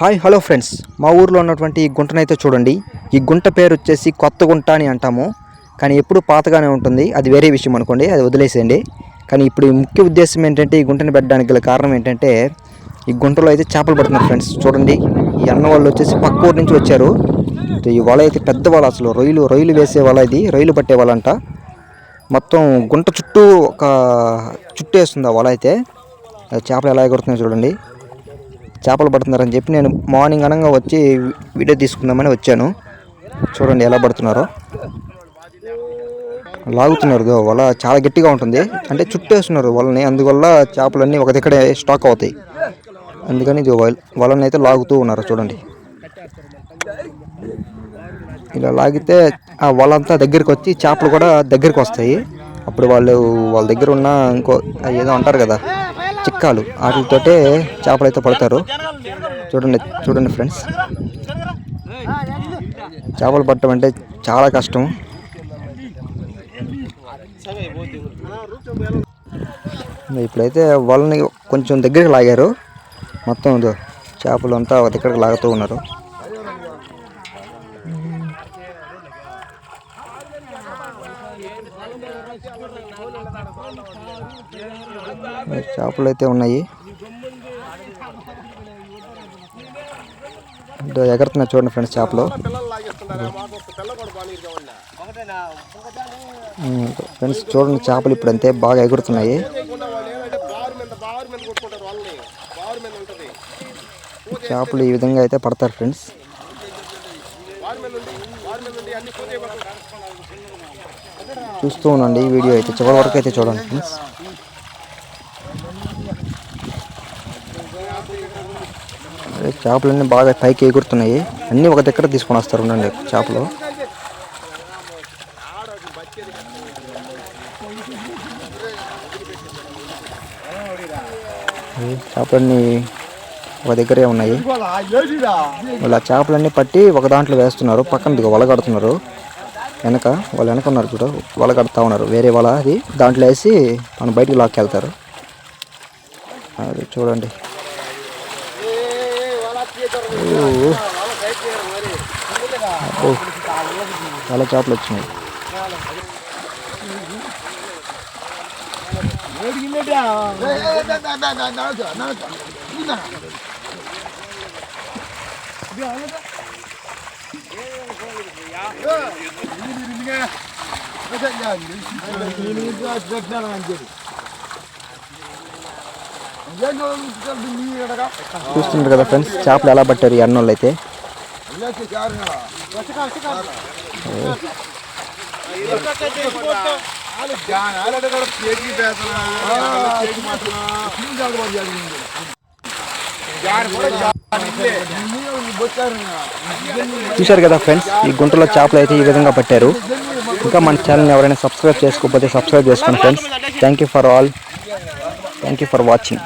Hi hello friends. మా ఊర్లో ఉన్నటువంటి ఈ గుంటనైతే చూడండి. ఈ గుంట పేరు వచ్చేసి కొత్త గుంట అని అంటాము. కానీ ఎప్పుడు పాతగానే ఉంటుంది. అది వేరే విషయం అనుకోండి అది వదిలేసేయండి. కానీ ఇప్పుడు ఈ ముఖ్య ఉద్దేశం ఏంటంటే ఈ గుంటని పెట్టడానికి గల కారణం ఏంటంటే ఈ గుంటలో అయితే చేపలు పడుతున్నారు ఫ్రెండ్స్. చూడండి ఈ అన్న వాళ్ళు వచ్చేసి పక్క ఊరు నుంచి వచ్చారు. ఈ వల అయితే పెద్ద వల అసలు. రొయ్యలు రొయ్యలు వేసే వల ఇది రొయ్యలు పట్టే వల అంట. మొత్తం గుంట చుట్టూ ఒక చుట్టూ వేస్తుంది ఆ వల అయితే. అది చేపలు ఎలా ఎగురుతున్నాయో చూడండి. చేపలు పడుతున్నారని చెప్పి నేను మార్నింగ్ అనగా వచ్చి వీడియో తీసుకుందామని వచ్చాను. చూడండి ఎలా పడుతున్నారో. లాగుతున్నారు వల చాలా గట్టిగా ఉంటుంది. అంటే చుట్టేస్తున్నారు వలని అందువల్ల చేపలన్నీ ఒక దగ్గరే స్టాక్ అవుతాయి. అందుకని ఇది వలని అయితే లాగుతూ ఉన్నారు చూడండి. ఇలా లాగితే ఆ వల అంతా దగ్గరికి వచ్చి చేపలు కూడా దగ్గరికి వస్తాయి. అప్పుడు వాళ్ళు వాళ్ళ దగ్గర ఉన్న ఇంకో ఏదో అంటారు కదా చిక్కాలు. వాటితోటే చేపలు అయితే పడతారు. చూడండి చూడండి ఫ్రెండ్స్. చేపలు పట్టడం అంటే చాలా కష్టం. ఇప్పుడైతే వాళ్ళని కొంచెం దగ్గరికి లాగారు. మొత్తం చేపలు అంతా ఒక దగ్గరికి లాగుతూ ఉన్నారు. చేపలు అయితే ఉన్నాయి. ఇదో ఎగరుతున్నాయి చూడండి ఫ్రెండ్స్ చేపలు. ఫ్రెండ్స్ చూడండి చేపలు ఇప్పుడు అంతే బాగా ఎగురుతున్నాయి. చేపలు ఈ విధంగా అయితే పడతారు ఫ్రెండ్స్. చూస్తూ ఉండండి ఈ వీడియో అయితే. చివరి వరకు అయితే చూడండి ఫ్రెండ్స్ చేపలన్నీ బాగా పైకి ఎగురుతున్నాయి. అన్నీ ఒక దగ్గర తీసుకొని వస్తారు ఉండండి చేపలు. చేపలన్నీ ఒక దగ్గరే ఉన్నాయి. ఆ చేపలన్నీ పట్టి ఒక దాంట్లో వేస్తున్నారు పక్కన దిగ వల కడుతున్నారు. వెనక వాళ్ళు వెనక ఉన్నారు చూడు. వల కడతా ఉన్నారు. వేరే వల అది. దాంట్లో వేసి మనం బయటికి లాక్కెళ్తారు అది చూడండి. ఓ. చాలా చేపలు వచ్చినాయి. చూస్తున్నారు కదా ఫ్రెండ్స్ చేపలు ఎలా పట్టారు ఈ అన్నోళ్ళు అయితే? చూశారు కదా ఫ్రెండ్స్ ఈ గుంటలో చేపలు అయితే ఈ విధంగా పట్టారు. ఇంకా మన ఛానల్ని ఎవరైనా సబ్స్క్రైబ్ చేసుకోకపోతే సబ్స్క్రైబ్ చేసుకోండి friends thank you for all thank you for watching